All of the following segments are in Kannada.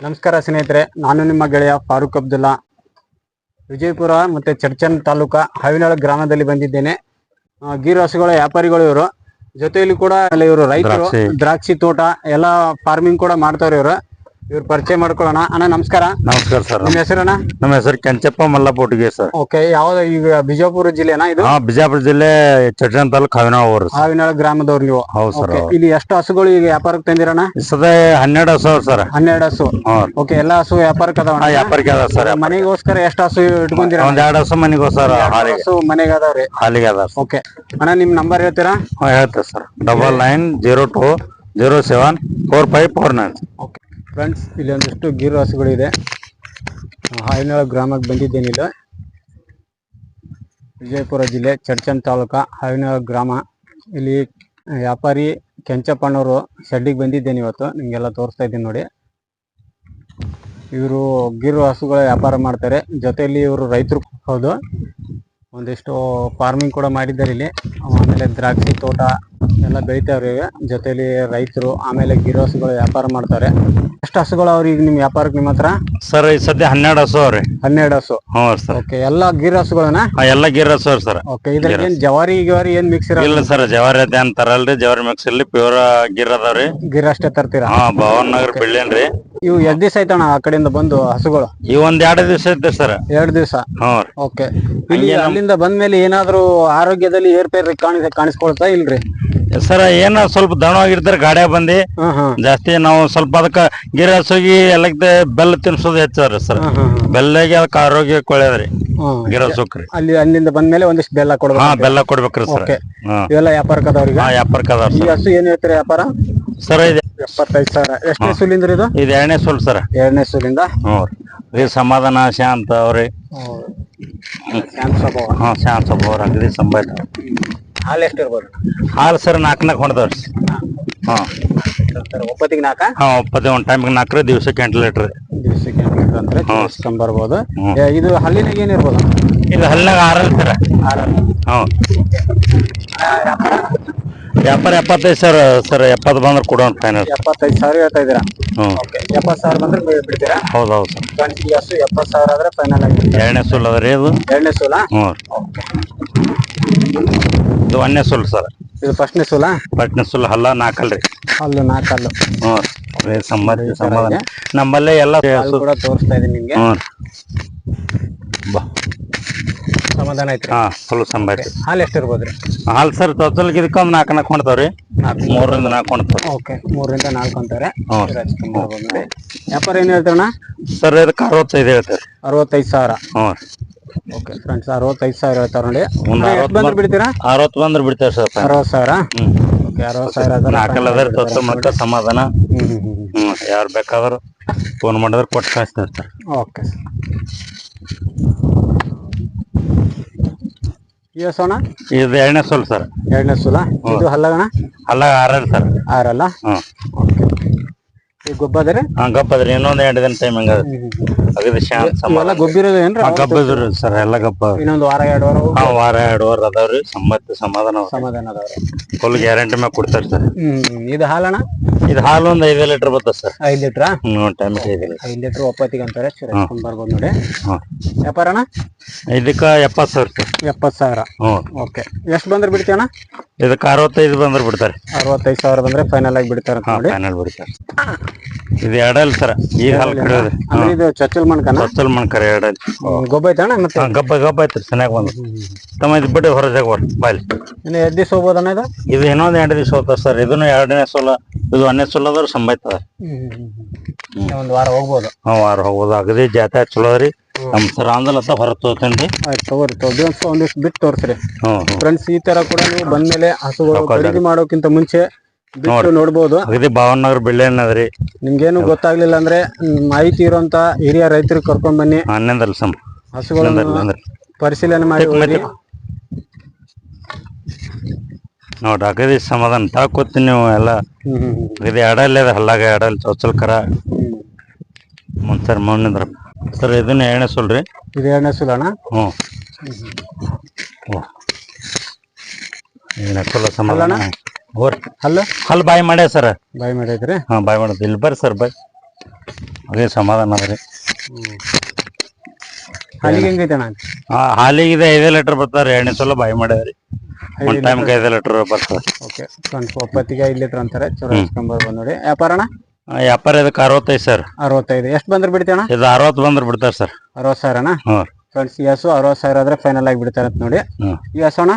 ನಮಸ್ಕಾರ ಸ್ನೇಹಿತರೆ ನಾನು ನಿಮ್ಮ ಗೆಳೆಯ ಫಾರೂಕ್ ಅಬ್ದುಲ್ಲಾ. ವಿಜಯಪುರ ಮತ್ತೆ ಚರ್ಚನ್ ತಾಲೂಕಾ ಹಾವಿನಾಳ ಗ್ರಾಮದಲ್ಲಿ ಬಂದಿದ್ದೇನೆ. ಗೀರು ಹಸುಗಳ ವ್ಯಾಪಾರಿಗಳು ಇವರು. ಜೊತೆಯಲ್ಲಿ ಕೂಡ ಇವರು ರೈತರು. ದ್ರಾಕ್ಷಿ. ತೋಟ ಎಲ್ಲ ಫಾರ್ಮಿಂಗ್ ಕೂಡ ಮಾಡ್ತಾರೆ ಇವರು. ಇವ್ರು ಪರಿಚಯ ಮಾಡ್ಕೊಳ್ಳೋಣ. ಅಣ್ಣ ನಮಸ್ಕಾರ. ನಮಸ್ಕಾರ ಸರ್. ನಿಮ್ಮ ಹೆಸರಣ್ಣ? ನಮ್ಮ ಹೆಸರು ಕೆಂಚಪ್ಪ ಮಲ್ಲಪೋಟಿಗೆ ಸರ್. ಓಕೆ ಯಾವ್ದು ಈಗ ಬಿಜಾಪುರ ಜಿಲ್ಲೆನಾ ಇದು? ಹಾ ಬಿಜಾಪುರ ಜಿಲ್ಲೆ ಚಟ್ರನ್ ತಾಲೂಕ್ ಹಾವಿನ ಊರು ಸರ್. ಹಾವಿನಾಳ ಗ್ರಾಮದವ್ರು ನೀವು. ಹೌದು ಸರ್ Okay. ಇಲ್ಲಿ ಎಷ್ಟು ಹಸುಗಳು ಈಗ ವ್ಯಾಪಾರಕ್ಕೆ ತಂದಿರಣ್ಣ? ಸದ ಹನ್ನೆರಡು ಹಸು ಸರ್. ಹನ್ನೆರಡು ಹಸು. ಓಕೆ ಎಲ್ಲ ಹಸು ವ್ಯಾಪಾರಕ್ಕೆ ಅದಾವ ವ್ಯಾಪಾರಕ್ಕೆ ಅದ ಸರ್ ಮನೆಗೋಸ್ಕರ ಎಷ್ಟು ಹಸು ಇಟ್ಕೊಂಡಿರ ಒಂದ್ ಎರಡು ಹಸು ಮನೆಗೋಸ್ಕರ ಸರ್ ಹಾಲಿಗೆ. ಹಸು ಮನೆಗೆ ಅದಾವ್ರಿ ಹಾಲಿಗೆ ಅದ ಓಕೆ. ಅಣ್ಣ ನಿಮ್ ನಂಬರ್ ಹೇಳ್ತೀರಾ? ಹೇಳ್ತೇವೆ sir. Double nine zero two zero seven four five four nine. Okay. Friends ಇಲ್ಲಿ ಒಂದಿಷ್ಟು ಗೀರು ಹಸುಗಳಿದೆ ಹಾಯಿನಾಳ ಗ್ರಾಮಕ್ಕೆ ಬಂದಿದ್ದೇನೆ ಇಲ್ಲಿ ವಿಜಯಪುರ ಜಿಲ್ಲೆ ಚರ್ಚನ್ ತಾಲೂಕಾ ಹಾವಿನಾಳ ಗ್ರಾಮ. ಇಲ್ಲಿ ವ್ಯಾಪಾರಿ ಕೆಂಚಪ್ಪಣ್ಣವರು ಶೆಡ್ಡಿಗೆ ಬಂದಿದ್ದೇನೆ ಇವತ್ತು. ನಿಮಗೆಲ್ಲ ತೋರಿಸ್ತಾ ಇದ್ದೀನಿ ನೋಡಿ. ಇವರು ಗೀರು ಹಸುಗಳ ವ್ಯಾಪಾರ ಮಾಡ್ತಾರೆ. ಜೊತೆಯಲ್ಲಿ ಇವರು ರೈತರು ಹೌದು. ಒಂದಿಷ್ಟು ಫಾರ್ಮಿಂಗ್ ಕೂಡ ಮಾಡಿದ್ದಾರೆ ಇಲ್ಲಿ. ಆಮೇಲೆ ದ್ರಾಕ್ಷಿ ತೋಟ ಎಲ್ಲ ಬೆಳಿತಾವ್ರಿ ಇವೆ ಜೊತೆಲಿ ರೈತರು ಆಮೇಲೆ ಗಿರ್ ಹಸುಗಳು ವ್ಯಾಪಾರ ಮಾಡ್ತಾರೆ. ಎಷ್ಟು ಹಸುಗಳು ಅವ್ರಿ ಈಗ ನಿಮ್ ವ್ಯಾಪಾರಕ್ಕೆ ನಿಮ್ಮ ಹತ್ರ? ಸರ್ ಈ ಸದ್ಯ ಹನ್ನೆರಡು ಹಸು ಅವ್ರಿ. ಹನ್ನೆರಡು ಹಸು. ಹ್ಞೂ ಸರ್. ಓಕೆ ಎಲ್ಲ ಗಿರ್ ಹಸುಗಳನ್ನ ಹಾ ಎಲ್ಲ ಗಿರ್ ಹಸು ಅವ್ರಿ ಸರ್. ಓಕೆ ಇದ್ರಲ್ಲಿ ಏನ್ ಜವಾರಿ ಗಿವಾರಿ ಏನ್ ಮಿಕ್ಸ್ ಇರೋ ಇಲ್ಲ ಸರ್ ಜವಾರಿ ಅದೇ ಅಂತಾರಲ್ರಿ ಜವಾರಿ ಮಿಕ್ಸ್ ಇಲ್ಲಿ ಪ್ಯೂರ್ ಗಿರ್ ಅದಾವ್ರಿ ಗಿರ್ ಅಷ್ಟೇ ತರ್ತೀರಾ? ಹಾ ಭವನ್ ನಗರ್ ಬೆಳ್ಳೇನ್ರಿ ಇವು ಎಷ್ಟ್ ದಿವಸ ಆಯ್ತಣ್ಣ ಆ ಕಡೆಯಿಂದ ಬಂದು ಹಸುಗಳು? ಈ ಒಂದ್ ಎರಡು ದಿವಸ ಐತೆ ಸರ್. ಎರಡು ದಿವಸ? ಹ್ಞೂ ರೀ. ಓಕೆ. ಇಲ್ಲಿ ಅಲ್ಲಿಂದ ಬಂದ್ಮೇಲೆ ಏನಾದ್ರೂ ಆರೋಗ್ಯದಲ್ಲಿ ಏರ್ಪೇರ್ ಕಾಣಿಸ್ ಕಾಣಿಸ್ಕೊಳ್ತಾ ಇಲ್ರಿ? ಸರ್ ಏನ ಸ್ವಲ್ಪ ದಣವಾಗಿರ್ತಾರೆ ಗಾಡ್ಯಾಗ ಬಂದಿ. ಜಾಸ್ತಿ ನಾವು ಸ್ವಲ್ಪ ಅದಕ್ಕ ಗಿರ ಹಸುಗಿ ಎಲ್ಲಕ್ಕೆ ಬೆಲ್ಲ ತಿನ್ಸೋದು ಹೆಚ್ಚಾರಿ ಸರ್. ಬೆಲ್ಲಗೆ ಅದಕ್ಕೆ ಆರೋಗ್ಯ ಕೊಳ್ಳೇದ್ರಿ ಗಿರ ಹಸುಕ್ರಿ ಅಲ್ಲಿ ಅಲ್ಲಿಂದ ಬಂದ್ಮೇಲೆ ಒಂದಿಷ್ಟು ಬೆಲ್ಲ ಕೊಡ್ಬೇಕು. ಹಾ ಬೆಲ್ಲ ಕೊಡ್ಬೇಕ್ರಿ ಸರ್. ಇವೆಲ್ಲ ವ್ಯಾಪಾರಕ್ಕೆ ಅದಾವ್ರಿಗೆ ಹಾ ವ್ಯಾಪಾರಕ್ಕೆ ಅದಾರ ಈ ಹಸು ಏನು ಹೇಳ್ತೀರಿ ವ್ಯಾಪಾರ? ಸರ್ ಇದು. ಎಪ್ಪತ್ತೈದು ಸಾವಿರ. ಎಷ್ಟನೇ ಸುಲಿಂದ್ರಿ ಇದು? ಇದು ಎರಡನೇ ಸುಲ್ ಸರ್. ಎರಡನೇ ಸುಲಿಂದ? ಹ್ಞೂ ರೀ. ಸಮಾಧಾನ ಶಾಂತ ಅವ್ರಿ. ಶಾಂತ ಸ್ವಭಾವ. ಹಾ ಶಾಂತ ಸ್ವಭಾವ ಸಂಬಾಯ್ತು ಹಾಲು ಎಷ್ಟು ಇರ್ಬೋದು? ಹಾಲು ಸರ್ ನಾಲ್ಕು ನಾಲ್ಕು ಹೊಡೆದವ್ರಿ ಸರ್ ಒಪ್ಪತ್ತಿಗೆ ನಾಲ್ಕ? ಹಾಂ ಒಪ್ಪತ್ತಿಗೆ ಒಂದು ಟೈಮಿಗೆ ನಾಲ್ಕು ದಿವ್ಸಕ್ಕೆ ಎಂಟು ಲೀಟ್ರ್. ದಿವಸಕ್ಕೆ ಎಂಟು ಲೀಟ್ರ್ ಅಂದ್ರೆ ಹಾಂ. ಬರ್ಬೋದು. ಇದು ಹಲ್ಲಿನಾಗ ಏನಿರ್ಬೋದು ಇದು ಹಲ್ಲಿನಾಗ ಆರಲ್ ಸರ್. ಹ್ಞೂ ವ್ಯಾಪಾರ ಎಪ್ಪತ್ತೈದು ಸರ್ ಸರ್ ಎಪ್ಪತ್ತು ಬಂದ್ರೆ ಕೊಡೋಣ ಫೈನಲ್ ಎಪ್ಪತ್ತೈದು ಸಾವಿರ ಹೇಳ್ತಾ ಇದ್ದೀರಾ? ಹ್ಞೂ ಓಕೆ ಎಪ್ಪತ್ತು ಸಾವಿರ ಬಂದ್ರೆ ಬಿಡ್ತೀರಾ? ಹೌದು ಹೌದು ಸರ್. ಹಸು ಎಪ್ಪತ್ತು ಸಾವಿರ ಆದ್ರೆ ಫೈನಲ್ ಆಗಿ ಎರಡನೇ ಸೂಲ್ ಅದ ರೀ ಇದು ಎರಡನೇ ಸೂಲ? ಹ್ಞೂ. ಇದು ಒಂದನೇ ಸುಲ್ ಸರ್. ಇದು ಫಸ್ಟ್ನೇ ಸೂಲ? ಪಟ್ನೆ ಸುಲ್ ಹಲ್ಲ ನಾಲ್ಕಲ್ರಿ ಅಲ್ಲು ನಾಲ್ಕು ಅಲ್ಲು ಹ್ಞೂ ರೀ. ಸಂಬಂಧ ಸಮಾಧಾನ ನಮ್ಮಲ್ಲೇ ಎಲ್ಲ ಅದು ಕೂಡ ತೋರಿಸ್ತಾ ಇದೀನಿ ನಿಮ್ಗೆ. ಹ್ಞೂ ರೀ. ಬಾ. ಸಮಾಧಾನ ಐತ್ರಿ ಹಾಂ ಫುಲ್ ಸಂಬಾರಿ ಹಾಲು ಎಷ್ಟು ಇರ್ಬೋದ್ರಿ ಹಾಲು ಸರ್ ತೊತ್ತಲ್ಗೆ ಇದಕ್ಕೊಂದು ನಾಲ್ಕು ನಾಲ್ಕು ಹೊಣ್ತಾವ್ರಿ ನಾಲ್ಕು. ಮೂರರಿಂದ ನಾಲ್ಕು ಹೊಣ್ತಾವ ಓಕೆ. ಮೂರರಿಂದ ನಾಲ್ಕು ಅಂತಾರೆ ಹ್ಞೂ ನೋಡಿ. ವ್ಯಾಪಾರ ಏನ್ ಹೇಳ್ತಾರಣ್ಣ? ಸರ್ ಇದಕ್ಕೆ ಅರವತ್ತೈದು ಹೇಳ್ತಾರೆ. ಅರವತ್ತೈದು ಸಾವಿರ. ಹ್ಞೂ ರೀ. ಓಕೆ ಫ್ರೆಂಡ್ಸ್ ಅರವತ್ತೈದು ಸಾವಿರ ಹೇಳ್ತಾರೆ ನೋಡಿ. ಒಂದು ಎಷ್ಟು ಅರವತ್ತು ಬಂದ್ರೆ ಬಿಡ್ತೀರಾ? ಅರವತ್ತು ಬಂದ್ರೆ ಬಿಡ್ತೇವೆ ಸರ್ ಅರವತ್ತು ಸಾವಿರ? ಓಕೆ ಅರವತ್ತು ಸಾವಿರ ಆದ್ರೆ ನಾಲ್ಕಲ್ಲ ಅದಾರ ತೊತ್ತ ಮಟ್ಟ ಸಮಾಧಾನ. ಹ್ಮ್ ಹ್ಮ್ ಹ್ಮ್ ಹ್ಞೂ ಯಾರು ಬೇಕಾದ್ರು ಫೋನ್ ಮಾಡಿದ್ರೆ ಕೊಟ್ಟು ಕಳಿಸ್ತಾರೆ ಸರ್. ಓಕೆ ಅಣ್ಣ? ಇದು ಎರಡನೇ ಸೋಲ್ ಸರ್. ಎರಡನೇ ಸೋಲ? ಇದು ಹಲ್ಲಗಣ? ಅಲ್ಲ ಆರಲ್ಲ ಸರ್. ಆರಲ್ಲ? ಹ್ಞೂ ಓಕೆ. ಗೊಬ್ಬದರೆ ಹಾ ಇನ್ನೊಂದು ಎರಡು ದಿನ ಟೈಮ್ ಹಂಗ ಅಗದಿ ಶಾಂತ ಇವೆಲ್ಲ ಸಮಾಧಾನ. ಗೊಬ್ಬಿರೋದು ಏನ್ರ? ಹಾಂ ಗಬ್ಬದ್ರಿ ಸರ್ ಎಲ್ಲ ಗಬ್ಬ ಇನ್ನೊಂದು ವಾರ ಎರಡು ವಾರ ಹೋಗಿ ಹಾಂ ವಾರ ಎರಡು ವಾರ ಅದಾವ್ರಿ ಸಮಾಧಾನ ಸಮಾಧಾನ ಅದಾವ್ರಿ ಫುಲ್ ಗ್ಯಾರಂಟಿ ಮ್ಯಾಗ ಕೊಡ್ತಾರೆ ಸರ್. ಹ್ಮ್ ಇದು ಇದು ಹಾಲು ಒಂದ್ ಐದು ಲೀಟರ್ ಬರ್ತದೆ ಸರ್. ಐದ್ ಲೀಟ್ರಾ? ಹ್ಮ್ ಟೈಮ್ ಐದು ಲೀಟರ್. ಐದು ಲೀಟ್ರ್ ಒಪ್ಪತ್ತಿಗೆ ಅಂತಾರೆ. ಚಿರಸ್ಕೊಂಡ್ ಬರ್ಬೋದು ನೋಡಿ. ಹಾಂ ಅಣ್ಣ? ಇದಕ್ಕ ಎಪ್ಪತ್ ಸಾವಿರ ಸರ್. ಎಪ್ಪತ್ತು ಸಾವಿರ. ಹ್ಞೂ ಓಕೆ. ಎಷ್ಟು ಬಂದ್ರೆ ಬಿಡ್ತೀಯಣ್ಣ ಇದಕ್ಕ ಅರವತ್ತೈದು ಬಂದ್ರೆ ಬಿಡ್ತಾರೆ. ಅರವತ್ತೈದು ಸಾವಿರ ಬಂದ್ರೆ ಫೈನಲ್ ಆಗಿ ಬಿಡ್ತಾರೆ ನೋಡಿ. ಫೈನಲ್ ಬಿಡ್ತಾರೆ. ಇದು ಎರಡಲ್ ಸರ್ ಈಗ ಹಾಲು ಕಡಿಯೋದು ಅಂದ್ರೆ ಇದು ಚಚ್ಚಲ್ ಮಣ್ಕನ? ಮಣ್ಕರ ಎರಡಲ್ಲಿ. ಗೊಬ್ಬ ಐತಣ್ಣ ಮತ್ತೆ? ಗಬ್ಬ ಗಬ್ಬ ಐತ್ರಿ ಚೆನ್ನಾಗಿ ಬಂದು. ತಮ್ಮ ಇದು ಬಿಟ್ಟು ಹೊರಜಾಗ ಬರ್ರಿ ಬಾಯ್ಲಿ. ಇನ್ನು ಎರಡು ದಿವಸ ಹೋಗ್ಬೋದಣ್ಣ ಇದು? ಇದು ಇನ್ನೊಂದು ಎರಡು ದಿವಸ ಹೋಗ್ತದೆ ಸರ್ ಇದನ್ನು ಎರಡನೇ ಸೋಲ ಇದು ಒಂದನೇ ಸೋಲ ಅದ್ರ ಸಂಬಾಯ್ತದ ಒಂದು ವಾರ ಹೋಗ್ಬೋದು. ಹಾಂ ವಾರ ಹೋಗ್ಬೋದು. ಅಗದಿ ಜಾತ್ರೆ ಚಲೋ ರೀ. ನಮ್ಮ ಸರ್ ಆಂದಲತ್ತ ಹೊರ ತೋತೇನ್ರಿ ಆಯ್ತು ತಗೋರಿ ಒಂದ್ ಒಂದಿಷ್ಟು ಬಿಟ್ಟು ತೋರಿಸ್ರಿ. ಫ್ರೆಂಡ್ಸ್ ಈ ತರ ಕೂಡ ನೀವು ಬಂದ್ಮೇಲೆ ಹಸುಗಳು ಖರೀದಿ ಮಾಡೋಕ್ಕಿಂತ ಮುಂಚೆ ಬಿಟ್ಟು ನೋಡ್ಬೋದು. ಅಗದಿ ಭಾವನ್ ನಗರ ಬೆಳ್ಳೆಣ್ಣ ಅದ್ರಿ ನಿಮ್ಗೇನು ಗೊತ್ತಾಗ್ಲಿಲ್ಲ ಅಂದ್ರೆ ಮಾಹಿತಿ ಇರುವಂತ ಹಿರಿಯ ರೈತರಿಗೆ ಕರ್ಕೊಂಡ್ ಬನ್ನಿ. ಹನ್ನೊಂದಲ್ಲ ಸಮ ಹಸುಗಳನ್ನ ಪರಿಶೀಲನೆ ಮಾಡಿ ಹೋಗಿ ನೋಡ್ರಿ ಅಗದಿ ಸಮಾಧಾನ. ತಾಕೋತಿ ನೀವು ಎಲ್ಲ. ಹ್ಮ್ ಹ್ಮ್ ಹ್ಮ್. ಅಗದಿ ಎಡಲ್ಲಿ ಅದ ಹಲ್ಲಾಗ ಎಡಲ್ ಚೌಚಲ್ ಕರ. ಮುಂಚರ್ ಮಣ್ಣಿದ್ರ. ಸರ್ ಇದನ್ನ ಎಣ್ಣೆ ಸುಲ್ರಿ. ಇದು ಎರಡನೇ ಸುಲಣ? ಹ್ಞೂ. ಹ್ಮ್ ಕುಲ ಸಮಾಧಾನ. ಹೋರಿ ಅಲ್ಲ ಹಲ್ ಬಾಯಿ ಮಾಡ್ಯ ಸರ್? ಬಾಯಿ ಮಾಡೈತ್ರಿ ಹಾ ಬಾಯಿ ಮಾಡೋದು. ಇಲ್ಲಿ ಬರ್ರಿ ಸರ್ ಬಾಯ್. ಅದೇ ಸಮಾಧಾನ ಅದ್ರಿ ಹಾಲಿಗೆ ಹೆಂಗೈತೆ ಅಣ್ಣ ಆ, ಹಾಲಿಗೆ ಇದೆ ಐದೇ ಲೀಟರ್ ಬರ್ತಾರೆ ಎರಡನೇ ಸಲ ಬಾಯಿ ಮಾಡ್ಯಾವ್ರಿ ಒಂದ್ ಐದೇ ಲೀಟರ್ ಬರ್ತದೆ ಓಕೆ ಫ್ರೆಂಡ್ಸ್ ಒಪ್ಪತ್ತಿಗೆ ಐದು ಲೀಟರ್ ಅಂತಾರೆ. ಚಲೋ ಹಚ್ಕೊಂಬರ್ಬೋದು ನೋಡಿ. ವ್ಯಾಪಾರ ಅಣ್ಣ? ವ್ಯಾಪಾರ ಇದಕ್ಕೆ ಅರವತ್ತೈದು ಸರ್. ಅರವತ್ತೈದು. ಎಷ್ಟು ಬಂದ್ರೆ ಬಿಡ್ತೀಯಣ್ಣ? ಇದು ಅರವತ್ತು ಬಂದ್ರೆ ಬಿಡ್ತಾರೆ ಸರ್. ಅರವತ್ತು ಸಾವಿರನಾ? ಫ್ರೆಂಡ್ಸ್ ಈ ಅರವತ್ತು ಸಾವಿರ ಆದ್ರೆ ಫೈನಲ್ ಆಗಿ ಬಿಡ್ತಾರೆ ಅಂತ ನೋಡಿ ಎಸ್ ಅಣ್ಣ?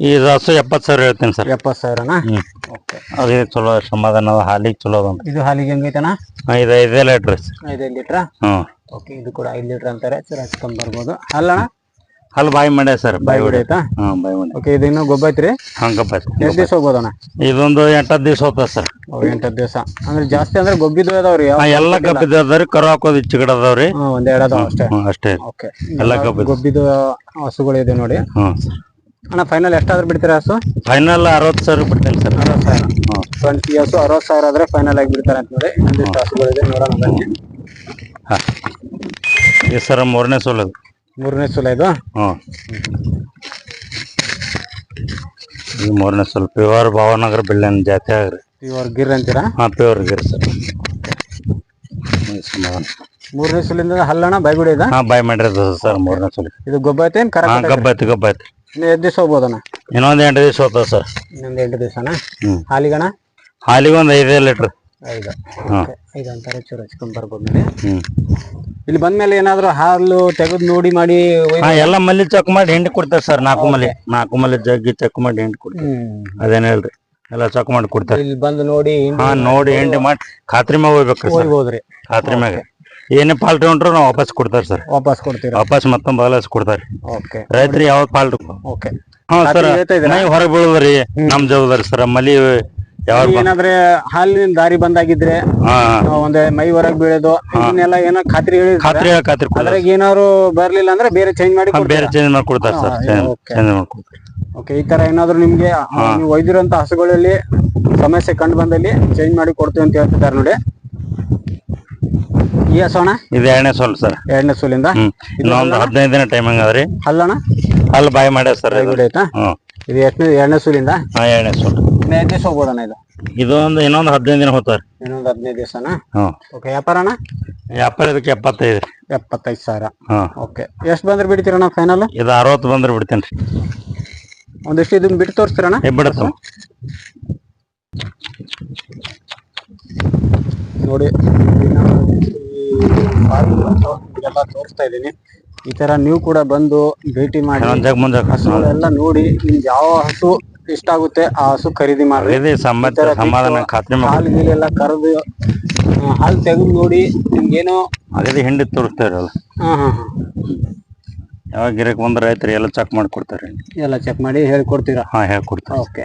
ಇದು ಹಸು ಎಪ್ಪತ್ತು ಸಾವಿರ ಹೇಳ್ತೀನಿ ಸರ್. ಎಪ್ಪತ್ತು ಸಾವಿರನಾ? ಓಕೆ. ಅದೇ ಚಲೋ ಸಮಾಧಾನ ಅದ ಹಾಲಿಗೆ ಚಲೋ ಅದ. ಅಂತ ಇದು ಹಾಲಿಗೆ ಹೆಂಗೈತೆ ಅಣ್ಣ ಆ, ಇದು ಐದೇ ಲೀಟ್ರ್ ಐದೈದು ಲೀಟ್ರಾ? ಹ್ಞೂ ಓಕೆ ಇದು ಕೂಡ ಐದು ಲೀಟರ್ ಅಂತಾರೆ. ಸರ್ ಹಚ್ಕೊಂಡ್ ಬರ್ಬೋದು. ಅಲ್ಲಣ್ಣ ಅಲ್ಲಿ ಬಾಯಿ ಮಾಡ್ಯ ಸರ್ ಬಾಯಿ ಹೊಡಿ ಆಯ್ತಾ ಬಾಯಿ ಮಾಡಿ ಓಕೆ ಇದು ಇನ್ನೂ ಗೊಬ್ಬ ಐತ್ರಿ? ಹಂಗಪ್ಪ ಎಷ್ಟು ದಿವಸ ಹೋಗ್ಬೋದಣ್ಣ? ಇದೊಂದು ಎಂಟತ್ತು ದಿವಸ ಹೋಗ್ತದೆ ಸರ್. ಎಂಟತ್ತು ದಿವಸ. ಅಂದ್ರೆ ಜಾಸ್ತಿ ಅಂದ್ರೆ ಗೊಬ್ಬಿದ್ದು ಅದಾವ್ರಿ ಯಾವ ಎಲ್ಲ ಕಬ್ಬಿದ್ದು ಅದಾವ್ರಿ ಕರು ಹಾಕೋದು ಇಚ್ಚಿಗಡ ಗಿಡ ಅದಾವ್ರಿ. ಹ್ಮ್, ಒಂದ್ ಎರಡು ಅದಾವ ಅಷ್ಟೇ. ಅಷ್ಟೇ. ಓಕೆ ಎಲ್ಲ ಕಬ್ಬಿದ್ದು ಗೊಬ್ಬಿದ್ದು ಹಸುಗಳು ಇದೆ ನೋಡಿ. ಹ್ಮ್ ಸರ್. ಅಣ್ಣ ಫೈನಲ್ ಎಷ್ಟಾದ್ರೂ ಬಿಡ್ತೀರಾ ಹಸು ಫೈನಲ್ ಅರವತ್ತು ಸಾವಿರ ಬಿಡ್ತೇನೆ ಸರ್. ಅರವತ್ತು ಸಾವಿರ. ಟ್ವೆಂಟಿ ಹಸು ಅರವತ್ತು ಸಾವಿರ ಆದ್ರೆ ಫೈನಲ್ ಆಗಿ ಬಿಡ್ತಾರೆ ಅಂತ ನೋಡಿ ಇನ್ನೊಂದಿಷ್ಟು ಹಸುಗಳಿದೆ ನೋಡೋಣ ಬನ್ನಿ. ಹಾಂ. ಸರ ಮೂರನೇ ಸೋಲದು ಮೂರನೇ ಸೋಲ ಇದು? ಹ್ಞೂ ಈ ಮೂರನೇ ಸೋಲ್. ಪ್ಯೂರ್ ಭಾವನಗರ ಬಿಲ್ಲೆನ್ ಜಾತಿ ಆಗ್ರಿ. ಇವ್ರ ಗಿರ್ ಅಂತೀರಾ? ಹಾಂ ಪ್ಯೂರ್ ಗಿರ್ ಸರ್. ಮೂರನೇ ಸುಲಿಂದ ಹಲ್ಲಣ್ಣ ಬೈಗುಡಿ ಇದೆ? ಹಾಂ ಬಾಯ್ ಮಾಡಿರೋದು ಸರ್ ಮೂರನೇ ಸೋಲ್. ಇದು ಗೊಬ್ಬ ಐತೆ ಹಾಂ ಗಬ್ಬ ಐತಿ ಗಬ್ಬ ಐತಿ ಎಷ್ಟು ದಿವಸ ಹೋಗ್ಬೋದಣ್ಣ? ಇನ್ನೊಂದು ಎಂಟು ದಿವಸ ಹೋಗ್ತದೆ ಸರ್. ಇನ್ನೊಂದು ಎಂಟು ದಿವಸನ? ಹ್ಞೂ ಹಾಲಿಗಣ? ಹಾಲಿಗೆ ಒಂದು ಐದೇ ಲೀಟ್ರ್. ಐದು. ಐದು ಅಂತಾರೆ ಚೂರು ಹಚ್ಕೊಂಡ್ ಬರ್ಬೋದು ಹ್ಞೂ ಇಲ್ಲಿ ಬಂದ್ಮೇಲೆ ಏನಾದ್ರು ಹಾಲು ತೆಗೆದು ನೋಡಿ ಮಾಡಿ ಒಯ್ದು- ಹಾಂ ಎಲ್ಲ ಮಲ್ಲಿ ಚೆಕ್ ಮಾಡಿ ಹಿಂಡಿ ಕೊಡ್ತಾರೆ ಸರ್ ನಾಲ್ಕು ಮಲ್ಲಿ. ನಾಲ್ಕು ಮಲ್ಲಿ ಜಗ್ಗಿ ಚೆಕ್ ಮಾಡಿ ಹಿಂಡಿ ಕೊಡ್ತಾರೆ. ಹ್ಮ್ ಅದೇನು ಹೇಳ್ರಿ? ಎಲ್ಲ ಚೆಕ್ ಮಾಡಿ ಕೊಡ್ತಾರೆ. ಇಲ್ಲಿ ಬಂದು ನೋಡಿ ಹಿಂಡಿ ಹಾಂ ನೋಡಿ ಹಿಂಡಿ ಮಾಡಿ. ಖಾತ್ರಿ ಮ್ಯಾಗ ಹೋಗ್ಬೇಕ್ರಿ ಸರ್. ಒಯ್ಬೋದ್ರಿ. ಖಾತ್ರಿ ಮ್ಯಾಗ. ಏನೇ ಫಾಲ್ಟ್ ಉಂಟ್ರು ನಾವು ವಾಪಸ್ ಕೊಡ್ತಾರೆ ಸರ್. ವಾಪಸ್ ಕೊಡ್ತೀರಾ? ವಾಪಸ್ ಮತ್ತೊಂದು ಬದಲಾಯಿಸಿ ಕೊಡ್ತಾರೆ. ಓಕೆ ರೈತರು ಯಾವ ಫಾಲ್ಟ್ ಓಕೆ ಹಾ ಸರ್ ಹೇಳ್ತಾ ಇದ್ದೀರಾ? ಮೈ ಹೊರಗೆ ಬೀಳೋದ್ರಿ ನಮ್ ಜವಾಬ್ದಾರಿ ಸರ್ ಮಲಿ ಏನಾದ್ರೆ ಹಾಲಿನ ದಾರಿ ಬಂದಾಗಿದ್ರೆ ಹಾ ಆ, ಒಂದೇ ಮೈ ಹೊರಗ್ ಬೀಳೋದು ಇದನ್ನೆಲ್ಲ ಏನೋ ಖಾತ್ರಿ ಹೇಳಿದ್ರೆ ಖಾತ್ರಿ ಖಾತ್ರಿ ಕೊಡ್ತಾರೆ. ಅದ್ರಾಗ ಏನಾದ್ರು ಬರ್ಲಿಲ್ಲ ಅಂದ್ರೆ ಬೇರೆ ಚೇಂಜ್ ಮಾಡಿ ಹಾ, ಬೇರೆ ಚೇಂಜ್ ಮಾಡ್ಕೊಡ್ತಾರೆ ಸರ್ ಹಾ, ಚೇಂಜ್ okay. ಓಕೆ ಈ ತರ ಏನಾದ್ರು ನಿಮ್ಗೆ ಆ, ನೀವು ಒಯ್ದಿರೋಂತ ಹಸುಗಳಲ್ಲಿ ಸಮಸ್ಯೆ ಕಂಡು ಬಂದಲ್ಲಿ ಚೇಂಜ್ ಮಾಡಿ ಕೊಡ್ತೀವಿ ಅಂತ ಹೇಳ್ತಿದ್ದಾರೆ ನೋಡಿ. ಈ ಹಸೋಣ ಇದು ಎರಡನೇ ಸೋಲ್ ಸರ್. ಎರಡನೇ ಸೂಲಿಂದ? ಹ್ಮ್. ಇನ್ನೊಂದು ಹದಿನೈದು ದಿನ ಟೈಮಿಂಗ್ ಅದ್ರಿ ಅಲ್ಲಣ್ಣ ಅಲ್ಲಿ ಬಾಯಿ ಮಾಡ್ಯಾರ ಸರ್ ಇದು. ಗುಡಿ ಆಯ್ತಾ ಹ್ಮ್. ಇದು ಎಷ್ಟನೇ ಎರಡನೇ ಸೂಲಿಂದ? ಹಾ ಎರಡನೇ ಸೋಲ್. ಹದಿನೈದು ದಿವಸ ಹೋಗ್ಬೋದಣ್ಣ ಇದು? ಇದೊಂದು ಇನ್ನೊಂದು ಹದಿನೈದು ದಿನ ಹೋಗ್ತಾರೆ. ಇನ್ನೊಂದು ಹದಿನೈದು ದಿವಸನಾ? ಹ್ಮ್. ಓಕೆ ವ್ಯಾಪಾರಣ ವ್ಯಾಪಾರ ಇದಕ್ಕೆ ಎಪ್ಪತ್ತೈದು. ರೀ ಎಪ್ಪತ್ತೈದು ಸಾವಿರ. ಓಕೆ. ಎಷ್ಟು ಬಂದ್ರೆ ಬಿಡ್ತೀರಣ್ಣ ಫೈನಲ್ ಇದು ಅರವತ್ತು ಬಂದ್ರೆ ಬಿಡ್ತೇನೆ ರೀ. ಒಂದಿಷ್ಟು ಇದನ್ನ ಬಿಟ್ಟು ತೋರಿಸ್ತೀರಣ್ಣ? ಬಿಡತ್ತ ನೋಡಿ ಎಲ್ಲ ತೋರಿಸ್ತಾ ಇದ್ದೀನಿ. ಈ ತರ ನೀವು ಕೂಡ ಬಂದು ಭೇಟಿ ಮಾಡಿ ಹಸುಗಳೆಲ್ಲ ನೋಡಿ ನಿಮ್ಗೆ ಯಾವ ಹಸು ಇಷ್ಟ ಆಗುತ್ತೆ ಆ ಹಸು ಖರೀದಿ ಮಾಡಿ. ಹಾಲು ಗೀಲೆಲ್ಲ ಕರೆದು ಹಾಲು ತೆಗೆದು ನೋಡಿ ನಿಮ್ಗೇನೋ ಅದೇ ಹಿಂಡಿ ಹಾ ಹಾ ಯಾವಾಗ ಗಿರಕ್ ಬಂದ್ರೆ ರೈತರು ಎಲ್ಲ ಚೆಕ್ ಮಾಡಿ ಕೊಡ್ತಾರೆ ಎಲ್ಲ ಚೆಕ್ ಮಾಡಿ ಹೇಳ್ಕೊಡ್ತೀರಾ? ಹಾ ಹೇಳ್ಕೊಡ್ತಾರೆ. ಓಕೆ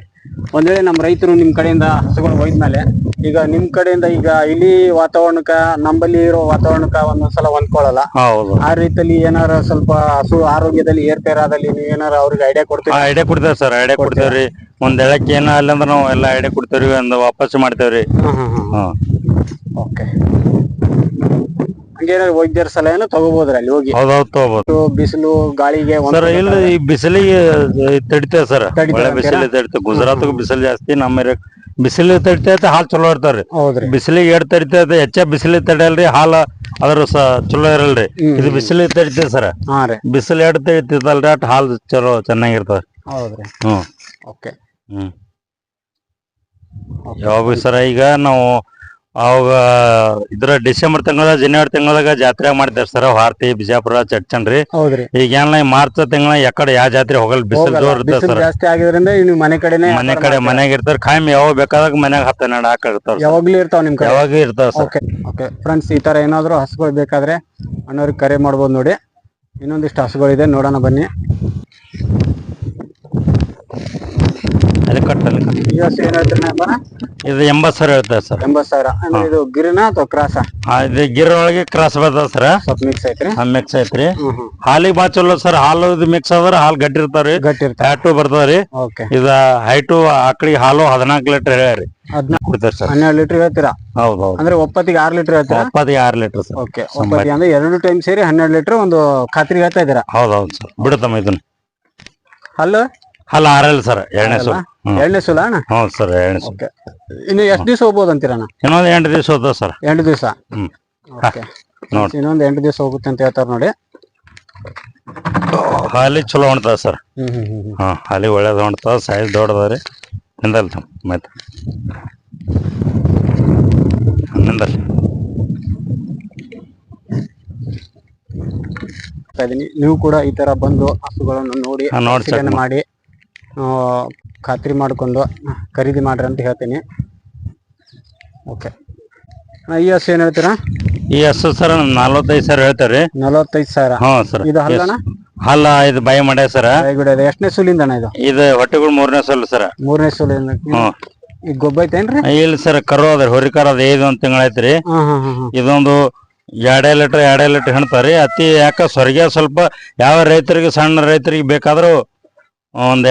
ಒಂದ್ ವೇಳೆ ನಮ್ಮ ರೈತರು ನಿಮ್ ಕಡೆಯಿಂದ ಹಸುಗಳು ಒಯ್ದ್ಮೇಲೆ ಈಗ ನಿಮ್ ಕಡೆಯಿಂದ ಈಗ ಇಲ್ಲಿ ವಾತಾವರಣಕ್ಕ ನಂಬಲ್ಲಿ ಇರೋ ವಾತಾವರಣಕ್ಕ ಒಂದೊಂದ್ಸಲ ಹೊಂದ್ಕೊಳ್ಳಲ್ಲ ಹೌದು. ಆ ರೀತಿಯಲ್ಲಿ ಏನಾರ ಸ್ವಲ್ಪ ಹಸು ಆರೋಗ್ಯದಲ್ಲಿ ಏರ್ಪೇರಾದಲ್ಲಿ ನೀವು ಏನಾರ ಅವ್ರಿಗೆ ಐಡಿಯಾ ಕೊಡ್ತೀವಿ ಐಡಿಯಾ ಕೊಡ್ತೇವೆ ಸರ್ ಐಡಿಯಾ ಕೊಡ್ತೇವ್ರಿ. ಒಂದ್ ಎಳಕ್ಕೆ ಏನ ಅಲ್ಲ ಅಂದ್ರೆ ನಾವು ಎಲ್ಲ ಐಡಿಯಾ ಕೊಡ್ತೇವ್ರಿ ಒಂದು ವಾಪಸ್ ಮಾಡ್ತೇವ್ರಿ. ಹಾ ಓಕೆ ಹಂಗೇನಾರ ವೈದ್ಯರ ಸಲಹೆನೂ ತಗೋಬೋದ್ರಿ ಅಲ್ಲಿ ಹೋಗಿ. ಹೌದೌದು ತಗೋಬಹುದು ಇಷ್ಟು ಬಿಸಿಲು ಗಾಳಿಗೆ ಒಂದ್ ಸರ್ ಇಲ್ಲ ಈ ಬಿಸಿಲಿಗೆ ತಡಿತೇವೆ ಸರ್. ತಡಿತೇವೆ ಒಳ್ಳೆ ಬಿಸಿಲು ತಡಿತೇವೆ. ಬಿಸಿಲು ಜಾಸ್ತಿ ನಮ್ಮ ಏರಿಯಾಕ್ ಬಿಸಿಲು ತಡಿತೈತೆ ಹಾಲು ಚಲೋ ಇರ್ತಾವ್ರಿ. ಹೌದ್ರಿ. ಬಿಸಿಲಿಗೆ ಎಡ್ ತಡಿತೈತೆ ಹೆಚ್ಚ ಬಿಸಿಲು ತಡಿಯಲ್ರಿ ಹಾಲು ಅದ್ರ ಸ ಚಲೋ ಇರಲ್ರಿ. ಇದು ಬಿಸಿಲಿಗೆ ತಡಿತೈತೆ ಸರ್. ಹಾ ರೀ. ಬಿಸಿಲು ಎಡ್ ತಡಿತೈತಲ್ರಿ ಅಟ್ ಹಾಲು ಚಲೋ ಚೆನ್ನಾಗಿರ್ತಾವ್ರಿ ಹೌದ್ರಿ. ಹ್ಮ್. ಓಕೆ. ಹ್ಮ್. ಯಾವಾಗ ಸರ ಈಗ ನಾವು ಅವಾಗ ಇದ್ರ ಡಿಸೆಂಬರ್ ತಿಂಗಳ ಜನವರಿ ತಿಂಗಳದಾಗ ಜಾತ್ರೆ ಮಾಡ್ತಾರ ಸರ್ ಭಾರತಿ ಬಿಜಾಪುರ ಚಟ್ಚನ್ರಿ. ಹೌದ್ರಿ. ಈಗ ಏನ್ ಮಾರ್ಚ್ ತಿಂಗಳ ಯಾಕಡೆ ಯಾವ ಜಾತ್ರೆ ಹೋಗಲ್ ಬಿಸಿಲು ಜೋರ್ ಸರ್. ಜಾಸ್ತಿ ಆಗಿದ್ರಿಂದ ನೀವು ಮನೆ ಕಡೆನೆ ಮನೆ ಕಡೆ ಮನೆಗೆ ಇರ್ತಾರ. ಖಾಯಂ ಯಾವಾಗ ಬೇಕಾದಾಗ ಮನೆಗೆ ಹತ್ತ ನಡ ಹಾಕಿರ್ತಾರ ಯಾವಾಗ್ಲೂ ಇರ್ತಾವ ನಿಮ್ ಕಡೆ? ಯಾವಾಗ ಇರ್ತಾವ ಸರ್. Okay okay. ಫ್ರೆಂಡ್ಸ್ ಈ ತರ ಏನಾದ್ರು ಹಸುಗಳು ಬೇಕಾದ್ರೆ ಅಣ್ಣವ್ರಿಗೆ ಕರೆ ಮಾಡ್ಬೋದು ನೋಡಿ. ಇನ್ನೊಂದಿಷ್ಟು ಹಸುಗಳಿದೆ ನೋಡೋಣ ಬನ್ನಿ. ಅಲ್ಲಿ ಕಟ್ಟಲ್ಲಿ ಇದು ಎಂಬತ್ ಸಾವಿರ ಹೇಳ್ತಾರೆ ಸರ್. ಎಂಬತ್ ಸಾವಿರ. ಅಂದ್ರೆ ಇದು ಗಿರಿನ ಅಥವಾ ಕ್ರಾಸ? ಇದು ಗಿರ್ ಒಳಗೆ ಕ್ರಾಸ್ ಬರ್ತದ ಸರ್. ಸ್ವಲ್ಪ ಮಿಕ್ಸ್ ಐತ್ರಿ. ಮಿಕ್ಸ್ ಐತ್ರಿ. ಹ್ಮ್ ಹ್ಮ್. ಹಾಲಿಗೆ ಬಾ ಚಲೋ ಸರ್. ಹಾಲು ಇದು ಮಿಕ್ಸ್ ಅದ್ರ ಹಾಲು ಗಟ್ಟಿ ಇರ್ತಾವ್ರಿ. ಗಟ್ಟಿ ಇರ್ತಾವ. ಫ್ಯಾಟು ಬರ್ತದ್ರಿ ಓಕೆ. ಇದ ಹೈಟು ಆಕಳಿಗೆ ಹಾಲು ಹದಿನಾಲ್ಕು ಲೀಟರ್ ಹೇಳ್ರಿ ಹದ್ನ ಕೊಡ್ತಾರೆ ಸರ್. ಹನ್ನೆರಡು ಲೀಟರ್ ಹೇಳ್ತೀರಾ? ಹೌದು ಹೌದು ಅಂದ್ರೆ ಒಪ್ಪತ್ತಿಗೆ ಆರು ಲೀಟರ್ ಹೇಳ್ತೀರಾ? ಒಪ್ಪತ್ತಿಗೆ ಆರು ಲೀಟರ್ ಸರ್. ಓಕೆ. ಒಪ್ಪತ್ತಿಗೆ ಅಂದ್ರೆ ಎರಡು ಟೈಮ್ ಸೇರಿ ಹನ್ನೆರಡು ಲೀಟರ್ ಒಂದು ಖಾತ್ರಿ ಹೇಳ್ತಾ ಇದ್ದೀರಾ? ಹೌದು ಹೌದು ಸರ್. ಬಿಡುತ್ತಮ್ಮ ಇದನ್ನ. ಹಲ್ಲು? ಹಾಲು ಆರಲ್ಲ ಸರ್ ಎರಡನೇ ಸಲ ಎರಡನೇ ಸುಲ ಅಣ್ಣ? ಹ್ಞೂ ಸರ್ ಎರಡನೇ ಸಲ ಓಕೆ. ಇನ್ನು ಎಷ್ಟು ದಿವಸ ಹೋಗ್ಬೋದು ಅಂತೀರಣ್ಣ? ಇನ್ನೊಂದು ಎಂಟು ದಿವಸ ಹೋದ ಸರ್. ಎಂಟು ದಿವಸ? ಹ್ಞೂ ಓಕೆ. ಇನ್ನೊಂದು ಇನ್ನೊಂದ್ ಎಂಟು ದಿವಸ ಹೋಗುತ್ತೆ ಅಂತ ಹೇಳ್ತಾರೆ ನೋಡಿ. ಹಾಲಿ ಚಲೋ ಹೊಣ್ತದ ಸರ್. ಹಾ ಹಾಲಿ ಒಳ್ಳೇದು ಹೊಣ್ತದ ಸೈಜ್ ದೊಡ್ಡದ ರೀ ನಿಂದಲ್. ಮತ್ತೆ ನಿಂದಲ್ ನೀವು ಕೂಡ ಈ ತರ ಬಂದು ಹಸುಗಳನ್ನು ನೋಡಿ. ಮಾಡಿ. ಖಾತ್ರಿ ಮಾಡ್ಕೊಂಡು ಖರೀದಿ ಮಾಡ್ರಿ ಅಂತ ಹೇಳ್ತೀನಿ. ಓಕೆ. ಈ ಹಸು ಏನ್ ಹೇಳ್ತೀರಾ? ಈ ಹಸು ಸರ್ ನಲ್ವತ್ತೈದು ಸಾವಿರ ಹೇಳ್ತಾರೆ ನಲವತ್ತೈದು ಸಾವಿರ. ಹಾಂ ಸರ್. ಇದು ಹಲ್ಲಣ ಹಲ್ಲ ಇದು ಬಾಯಿ ಮಾಡ್ಯ ಸರ್. ಬಿಡೋದು ಎಷ್ಟನೇ ಅಣ್ಣ ಇದು? ಇದು ಹೊಟ್ಟೆಗಳು ಮೂರನೇ ಸಲ ಸರ್. ಮೂರನೇ ಸೂಲಿಂದ. ಹ್ಮ್ ಈಗ ಗೊಬ್ಬ ಐತೇನ್ರಿ ಇಲ್ಲ ಸರ್ ಕರು ಅದ್ರ ಹೊರಿಕಾರ ಕರು ಅದ. ಐದು ಒಂದು ತಿಂಗಳೈತ್ರಿ ಇದೊಂದು ಎರಡೇ ಲೀಟರ್ ಎರಡೇ ಲೀಟರ್ ಹೆಣ್ತಾರಿ ಅತಿ ಯಾಕ ಸ್ವರ್ಗ ಸ್ವಲ್ಪ ಯಾವ ರೈತರಿಗೆ ಸಣ್ಣ ರೈತರಿಗೆ ಬೇಕಾದ್ರೂ ಒಂದ್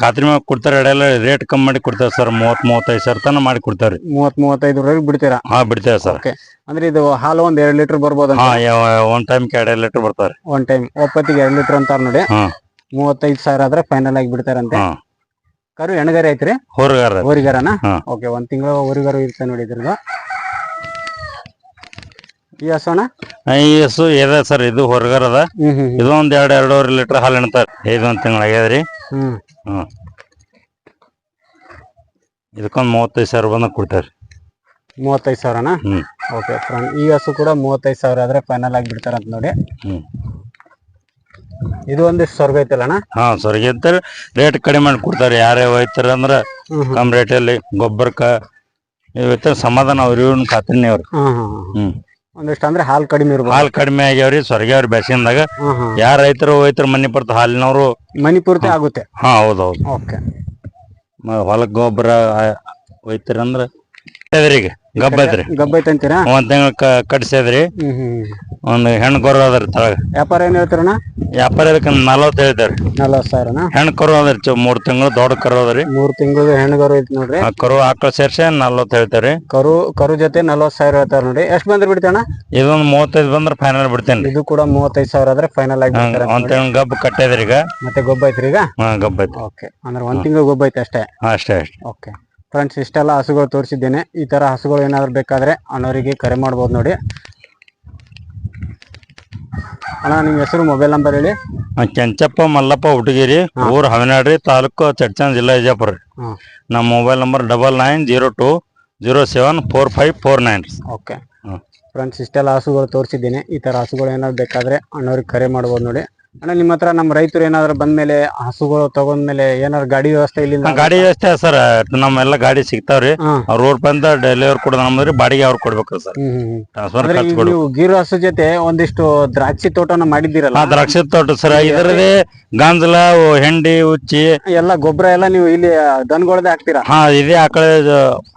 ಖಾತ್ರಿ ಮ್ಯಾಗ ಕೊಡ್ತಾರೆ ಎರಡೆಲ್ಲ ರೇಟ್ ಕಮ್ಮಿ ಮಾಡಿ ಕೊಡ್ತಾರೆ ಸರ್ ಮೂವತ್ ಮೂವತ್ತೈದು ಸಾವಿರ ತನ ಮಾಡಿ ಕೊಡ್ತಾರೆ. ಮೂವತ್ ಮೂವತ್ತೈದರವರೆಗೆ ಬಿಡ್ತೀರಾ? ಹಾ ಬಿಡ್ತೇವೆ ಸರ್ ಓಕೆ ಅಂದ್ರೆ ಇದು ಹಾಲು ಒಂದ್ ಎರಡ್ ಲೀಟರ್ ಬರ್ಬೋದು ಹಾ ಒನ್ ಟೈಮ್ ಎರಡ್ ಲೀಟರ್ ಬರ್ತಾವ್ರಿ ಒಂದ್ ಟೈಮ್ ಒಪ್ಪತ್ತಿಗೆ ಎರಡ್ ಲೀಟರ್ ಅಂತಾರ ನೋಡಿ. ಹಾ. ಮೂವತ್ತೈದು ಸಾವಿರ ಆದ್ರೆ ಫೈನಲ್ ಆಗಿ ಬಿಡ್ತಾರಂತೆ. ಹಾ. ಕರು ಎಣಗಾರ ಐತ್ರಿ? ಹೊರಗಾರ. ಹೊರಿಗಾರನಾ. ಓಕೆ ಒಂದ್ ತಿಂಗಳ ಹೊರಿಗಾರ ಇರುತ್ತೆ ನೋಡಿ ಇದ್ರದ್ದು. ಈ ಹಸೋಣ? ಈ ಹಸು ಇದೆ ಸರ್ ಇದು ಹೊರಗರದ ಅದ. ಹ್ಮ್ ಹ್ಮ್ ಇದು ಒಂದ್ ಎರಡ್ ಎರಡೂವರೆ ಲೀಟರ್ ಹಾಲು ಇಣ್ತಾರ. ಐದೊಂದ್ ತಿಂಗಳಾಗ್ಯದ್ರಿ ಹ್ಮ್. ಹ್ಮ್. ಇದಕ್ಕೊಂದ್ ಮೂವತ್ತೈದು ಸಾವಿರ ಬಂದ ಕೊಡ್ತಾರ. ಮೂವತ್ತೈದು ಸಾವಿರನಾ? ಹ್ಮ್. ಓಕೆ ಫ್ರೆಂಡ್ ಈ ಹಸು ಕೂಡ ಮೂವತ್ತೈದು ಸಾವಿರ ಆದ್ರೆ ಫೈನಲ್ ಆಗಿ ಬಿಡ್ತಾರಂತ ನೋಡಿ. ಹ್ಮ್. ಇದು ಒಂದಿಷ್ಟು ಸ್ವರ್ಗ ಐತಲ್ಲಣ್ಣ? ಹಾ ಸ್ವರ್ಗ ರೇಟ್ ಕಡಿಮೆ ಮಾಡಿ ಕೊಡ್ತಾರೆ. ಯಾರೇ ಹೋಯ್ತಾರ ಅಂದ್ರ ಹ್ಮ್ ಹ್ಮ್. ಕಮ್ ರೇಟಲ್ಲಿ ಗೊಬ್ಬರಕ್ಕ ಇವತ್ತ ಸಮಾಧಾನ ಅವ್ರ ಇವ್ನ ಖಾತ್ರಿನೇ ಅವ್ರು. ಹ್ಮ್ ಹ್ಮ್ ಹ್ಮ್. ಹ್ಮ್. ಒಂದಿಷ್ಟು ಅಂದ್ರೆ ಹಾಲು ಕಡಿಮೆ ಇರ್ಬೋದು. ಹಾಲ್ ಕಡಿಮೆ ಆಗ್ಯಾವ್ರಿ ಸ್ವರ್ಗ್ಯಾವ್ರಿ ಬೇಸಿಗೆಂದಾಗ. ಹ್ಮ್ ಹ್ಮ್ ಯಾರ ರೈತರು ಹೋಯ್ತಾರ ಮನಿ ಹಾಲಿನವರು ಹಾಲಿನವ್ರು. ಮನಿ ಪೂರ್ತಿ ಆಗುತ್ತೆ. ಹಾ ಹೌದೌದು ಓಕೆ. ಹೊಲಕ್ ಗೊಬ್ಬರ ಹೋಯ್ತಾರ ಅಂದ್ರ ಈಗ. ಗಬ್ಬ ಐತ್ರಿ ಗಬ್ಬ ಐತಂತೀರಾ ಒಂದ್ ತಿಂಗಳ ಕಟ್ಸಿದ್ರಿ. ಹ್ಮ್ ಹ್ಮ್ ಒಂದ್ ಹೆಣ್ಣು ಗೊರ ಅದ್ರಿ ತಳಗ. ವ್ಯಾಪಾರ ಏನ್ ಹೇಳ್ತಾರಣ್ಣ? ವ್ಯಾಪಾರ ಇದಕ್ಕೆ ನಲ್ವತ್ತು ಹೇಳ್ತಾರ ನಲ್ವತ್ತು ಸಾವಿರನ? ಹೆಣ್ಣು ಕರು ಅದ್ರಿ ಚೊ ಮೂರ್ ತಿಂಗಳು ದೊಡ್ಡ ಕರು ಅದ್ರಿ ಮೂರ್ ತಿಂಗಳು ಹೆಣ್ಗರು ಐತಿ ನೋಡ್ರಿ. ಆ ಕರು ಆಕಳ ಸೇರ್ಸಿ ನಲ್ವತ್ತು ಹೇಳ್ತಾರಿ ಕರು ಕರು ಜೊತೆ ನಲವತ್ ಸಾವಿರ ಹೇಳ್ತಾರ ನೋಡಿ ಎಷ್ಟ್ ಬಂದ್ರೆ ಬಿಡ್ತಾನ ಇದೊಂದ್ ಮೂವತ್ತೈದು ಬಂದ್ರ ಫೈನಲ್ ಬಿಡ್ತೇನ್ರಿ. ಇದು ಕೂಡ ಮೂವತ್ತೈದು ಸಾವಿರ ಆದ್ರೆ ಫೈನಲ್ ಆಗಿ ಬಿಡ್ತಾರೆ ಒಂದ್ ತಿಂಗಳ ಗಬ್ಬ ಕಟ್ಟಿದ್ರಿ ಈಗ. ಮತ್ತೆ ಗೊಬ್ಬ ಐತ್ರಿ ಈಗ? ಹಾ ಗಬ್ಬ ಐತಿ ಓಕೆ. ಅಂದ್ರೆ ಒಂದ್ ತಿಂಗಳು ಗೊಬ್ಬ ಐತೆ ಅಷ್ಟೇ? ಅಷ್ಟೇ ಅಷ್ಟೇ. ಓಕೆ. ಫ್ರೆಂಡ್ಸ್ ಇಷ್ಟೆಲ್ಲ ಹಸುಗಳು ತೋರಿಸಿದ್ದೇನೆ. ಈ ಥರ ಹಸುಗಳು ಏನಾದರೂ ಬೇಕಾದರೆ ಅನ್ನೋರಿಗೆ ಕರೆ ಮಾಡ್ಬೋದು ನೋಡಿ. ಅಣ್ಣ ನಿಮ್ಮ ಹೆಸರು ಮೊಬೈಲ್ ನಂಬರ್ ಹೇಳಿ. ಕೆಂಚಪ್ಪ ಮಲ್ಲಪ್ಪ ಹುಟಗಿರಿ ಊರ್ ಹವನಾಡ್ರಿ ತಾಲೂಕು ಚಡ್ಚನ್ ಜಿಲ್ಲಾ ವಿಜಯಪುರ ನಮ್ಮ mobile number double nine zero two zero seven four five four nine okay. Friends ಇಷ್ಟೆಲ್ಲ ಹಸುಗಳು ತೋರಿಸಿದ್ದೀನಿ. ಈ ಥರ ಹಸುಗಳು ಏನಾದ್ರು ಬೇಕಾದರೆ ಅಣ್ಣವ್ರಿಗೆ ಕರೆ ಮಾಡ್ಬೋದು ನೋಡಿ. ಅಣ್ಣ ನಿಮ್ಮ ಹತ್ರ ನಮ್ಮ ರೈತರು ಏನಾದ್ರು ಬಂದ್ಮೇಲೆ ಹಸುಗಳು ತಗೊಂಡ್ಮೇಲೆ ಏನಾದ್ರು ಗಾಡಿ ವ್ಯವಸ್ಥೆ ಇಲ್ಲಿಂದ ಗಾಡಿ ವ್ಯವಸ್ಥೆ ಸರ್ ನಮ್ಮೆಲ್ಲ ಗಾಡಿ ಸಿಗ್ತಾವ್ರಿ. ಹಾ. ರೋಡ್ ಬಂದ ಡೆಲಿವರಿ ಕೊಡ ನಮ್ಮದ್ರಿ ಬಾಡಿಗೆ ಅವ್ರು ಕೊಡ್ಬೇಕು ಸರ್. ಹ್ಮ್ ಹ್ಮ್ ಹ್ಮ್. ಟ್ರಾನ್ಸ್ಫರ್ ಅಂದ್ರೆ ಖರ್ಚು ಈಗ ಕೊಡು. ನೀವು ಗೀರು ಹಸು ಜೊತೆ ಒಂದಿಷ್ಟು ದ್ರಾಕ್ಷಿ ತೋಟನ ಮಾಡಿದ್ದೀರಲ್ಲ? ಹಾ ದ್ರಾಕ್ಷಿ ತೋಟ ಸರ್ ಇದರದೇ ಗಾಂಜಲ ಹೆಂಡಿ ಉಚ್ಚಿ. ಎಲ್ಲ ಗೊಬ್ಬರ ಎಲ್ಲ ನೀವು ಇಲ್ಲಿ ದನಗಳದೇ ಹಾಕ್ತೀರಾ? ಹಾ ಇದೇ ಆಕಳ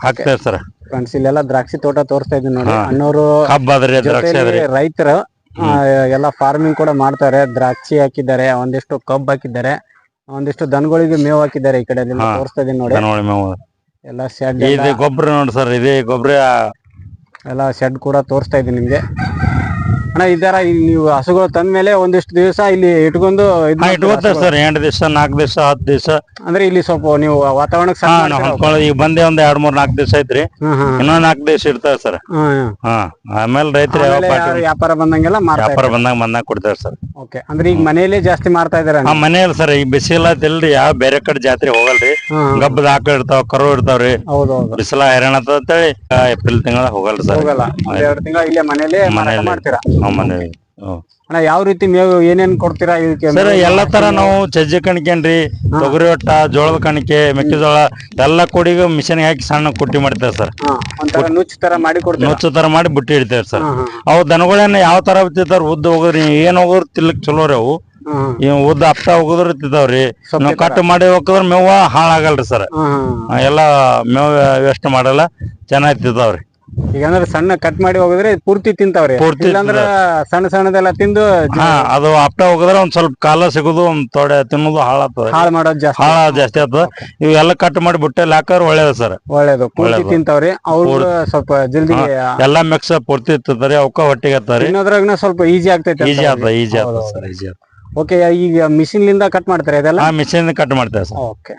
ಹಾಕ್ತೇವೆ ಸರ್. ಫ್ರೆಂಡ್ಸ್ ಇಲ್ಲೆಲ್ಲ ದ್ರಾಕ್ಷಿ ತೋಟ ತೋರಿಸ್ತಾ ಇದ್ದೀನಿ ನೋಡಿ. ಹಾ. ಅಣ್ಣವರು ಕಬ್ಬ ಅದ್ರಿ ದ್ರಾಕ್ಷಿ ಅದ್ರಿ. ರೈತರು ಎಲ್ಲ ಫಾರ್ಮಿಂಗ್ ಕೂಡ ಮಾಡ್ತಾರೆ. ದ್ರಾಕ್ಷಿ ಹಾಕಿದ್ದಾರೆ ಒಂದಿಷ್ಟು ಕಬ್ಬ್ ಹಾಕಿದ್ದಾರೆ ಒಂದಿಷ್ಟು ದನಗಳಿಗೆ ಮೇವು ಹಾಕಿದ್ದಾರೆ ಈ ಕಡೆ. ತೋರಿಸ್ತಾ ಇದೀನಿ ನೋಡಿ. ನೋಡಿ ಮೇವು. ಎಲ್ಲ ಶೆಡ್ ಇದು ಗೊಬ್ಬರ ನೋಡಿ ಸರ್ ಇದೇ ಗೊಬ್ಬರ ಎಲ್ಲ ಶೆಡ್ ಕೂಡ ತೋರಿಸ್ತಾ ಇದೀನಿ ನಿಮ್ಗೆ. ಅಣ್ಣ ಇದರ ನೀವು ಹಸುಗಳು ತಂದ ಮೇಲೆ ಒಂದಿಷ್ಟು ದಿವಸ ಇಲ್ಲಿ ಇಟ್ಕೊಂಡು ಇದ್ ಹಾ ಮಾಡ್ತೀರಾ ಇಟ್ಕೋತೇವೆ ಹಸುಗಳು? ಸರ್ ಎಂಟು ದಿವಸ ನಾಲ್ಕು ದಿವಸ ಹತ್ತು ದಿವಸ. ಅಂದ್ರೆ ಇಲ್ಲಿ ಸ್ವಲ್ಪ ನೀವು ವಾತಾವರಣಕ್ಕೆ ಹಾ ಸಣ್ಣ ನಾವ್ ಮಾಡ್ತೀರಾ? ಹೊಂದ್ಕೊಳ್ಳೋದು ಈಗ ಬಂದೆ ಒಂದ್ ಎರಡ್ ಮೂರ್ ನಾಲ್ಕು ದಿವಸ ಐತ್ರಿ. ಹ್ಮ್ ಹ್ಮ್ ಇನ್ನೊಂದ್ ನಾಲ್ಕು ದಿವಸ ಇರ್ತಾವ ಸರ್. ಹ್ಮ್ ಹ್ಮ್. ಹಾ ಆಮೇಲೆ ರೈತರು ಯಾವ ಆಮೇಲೆ ಪಾರ್ಟಿ ವ್ಯಾಪಾರ ಬಂದಂಗೆಲ್ಲ ಮಾರ್ತಾ ವ್ಯಾಪಾರ ಬಂದಾಗ ಬಂದಾಗ ಕೊಡ್ತಾರೆ ಸರ್. ಓಕೆ ಅಂದ್ರೆ ಈಗ ಮನೆಯಲ್ಲೇ ಜಾಸ್ತಿ ಮಾರ್ತಾ ಇದಾರೆ ಆ ಮನೆಯಲ್ಲಿ ಸರ್ ಈಗ ಬಿಸಿಲ ತಿಲ್ರಿ ಯಾವ ಬೇರೆ ಕಡೆ ಜಾತ್ರೆ ಹೋಗಲ್ರಿ. ಗಬ್ಬದ ಆಕಳ ಇರ್ತಾವ ಕರು ಇರ್ತಾವ್ರಿ. ಹೌದು ಹೌದು ಬಿಸಿಲ ಹೈರಾಣ ಅಂತ ಅಂತೇಳಿ ಆ, ಏಪ್ರಿಲ್ ತಿಂಗಳ ಹೋಗಲ್ರಿ ಸರ್. ಹೋಗಲ್ಲ. ಒಂದ್ ಎರಡು ತಿಂಗಳ ಇಲ್ಲೇ ಮನೇಲೆ ಮಾರಾಟ ಮನೆಯಲ್ಲಿ. ಮಾಡ್ತೀರಾ? ಹ್ಮ್. ಅಣ್ಣ ಯಾವ ರೀತಿ ಮೇವು ಏನೇನ್ ಕೊಡ್ತೀರಾ ಇದಕ್ಕೆ ಸರ್ ಎಲ್ಲಾ ತರ ನಾವು ಸಜ್ಜೆ ಕಣಕೇನ್ರಿ ತೊಗರಿ ಒಟ್ಟ ಜೋಳದ ಕಣಿಕೆ ಮೆಕ್ಕೆಜೋಳ ಎಲ್ಲಾ ಕೊಡಿ ಮಿಷನ್ ಹಾಕಿ ಸಣ್ಣ ಕುಟ್ಟಿ ಮಾಡ್ತೇವೆ ಸರ್. ಹಾ, ಒಂಥರ ನುಚ್ಚು ತರ ಮಾಡಿ ಕೊಡ್ತೀರಾ ನುಚ್ಚು ತರ ಮಾಡಿ ಬುಟ್ಟಿ ಇಡ್ತೇವೆ ಸರ್. ಹಾ, ಅವು ದನಗಳನ್ನ ಯಾವ ತರ ಬಿತ್ತಿರ್ತಾರ ಉದ್ದ ಹೋಗೋದ್ರಿ ಏನ್ ಹೋಗೋರು ತಿಲ್ಲಕ್ ಚಲೋ ರೀ ಅವು. ಹಾ, ಹಾ, ಇವ್ ಉದ್ದ ಅಪ್ಪ ಹೋಗೋದ್ರ ತಿಂತಾವ್ರಿ ನಾವು ಕಟ್ ಮಾಡಿ ಹೋಗೋದ್ರ ಮೇವ ಹಾಳಾಗಲ್ರಿ ಸರ್. ಹಾ, ಹಾ. ಎಲ್ಲಾ ಮೇವ ವೇಸ್ಟ್ ಮಾಡಲ್ಲ ಚೆನ್ನಾಗಿ ತಿಂತಾವ್ರಿ. ಈಗ ಅಂದ್ರೆ ಸಣ್ಣ ಕಟ್ ಮಾಡಿ ಹೋಗಿದ್ರೆ ಪೂರ್ತಿ ತಿಂತಾವ್ರಿ. ಪೂರ್ತಿ ಇಲ್ಲಾಂದ್ರ ಸಣ್ಣ ಸಣ್ಣದೆಲ್ಲ ತಿಂದು ಹಾ ಅದು ಅಪ್ಟ ಹೋಗಿದ್ರೆ ಒಂದ್ ಸ್ವಲ್ಪ ಕಾಲ ಸಿಗುದು ಒಂದ್ ತೊಡೆ ತಿನ್ನೋದು ಹಾಳಾಗ್ತದೆ. ಹಾಳು ಮಾಡೋದ್ ಜಾಸ್ತಿ. ಹಾಳ ಜಾಸ್ತಿ ಆಗ್ತದೆ. ಇವೆಲ್ಲ ಕಟ್ ಮಾಡಿ ಬುಟ್ಟೆಲ್ಲಿ ಹಾಕೋರ್ ಒಳ್ಳೇದು ಸರ್. ಒಳ್ಳೇದು ಪೂರ್ತಿ ಒಳ್ಳೇದು. ತಿಂತಾವ್ರಿ. ಅವ್ರು ಸ್ವಲ್ಪ ಜಲ್ದಿ ಎಲ್ಲಾ ಮಿಕ್ಸ್ ಪೂರ್ತಿ ಇರ್ತದ್ರಿ ಅವಕ್ಕ ಹೊಟ್ಟಿಗೆ ಹತ್ತಾರಿ ತಿನ್ನೋದ್ರಾಗ ಸ್ವಲ್ಪ ಈಜಿ ಆಗ್ತೈತೆ ಈಜಿ ಆಗ್ತದ ಈಜಿ ಆಗ್ತದ ಸರ್ ಈಜಿ ಆಗ್ತದ. ಓಕೆ ಈಗ ಮಿಷಿನ್ ಲಿಂದ ಕಟ್ ಮಾಡ್ತಾರೆ ಇದೆಲ್ಲ? ಆ ಮಿಷಿನ್ ಕಟ್ ಮಾಡ್ತೇವೆ ಸರ್. ಓಕೆ